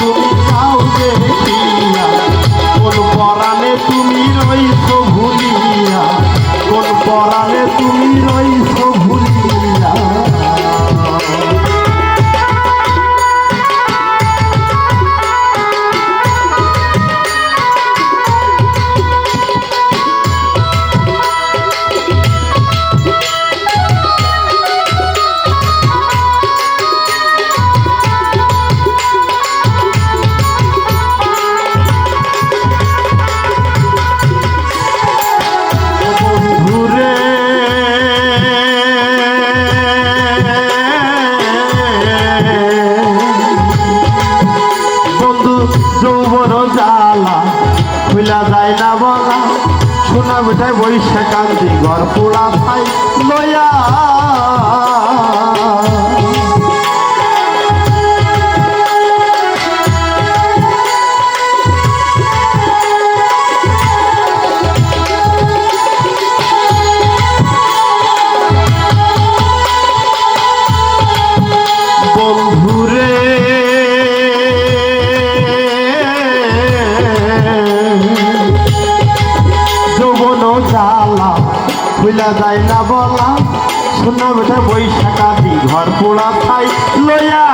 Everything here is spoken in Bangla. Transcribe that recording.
তুমি যাও দেখিয়া কোন পরাণে তুমি রইছ ভুলিয়া কোন পরাণে তুমি রইছ খুলা যায় না বলা। সোনা বেটায় বৈশা কান্দি ঘর পোড়া ভাই লয়া বন্ধুরে খুলা যায় না বলা সোনা বেটা বৈশাখা ঘর পোড়া খাই লয়া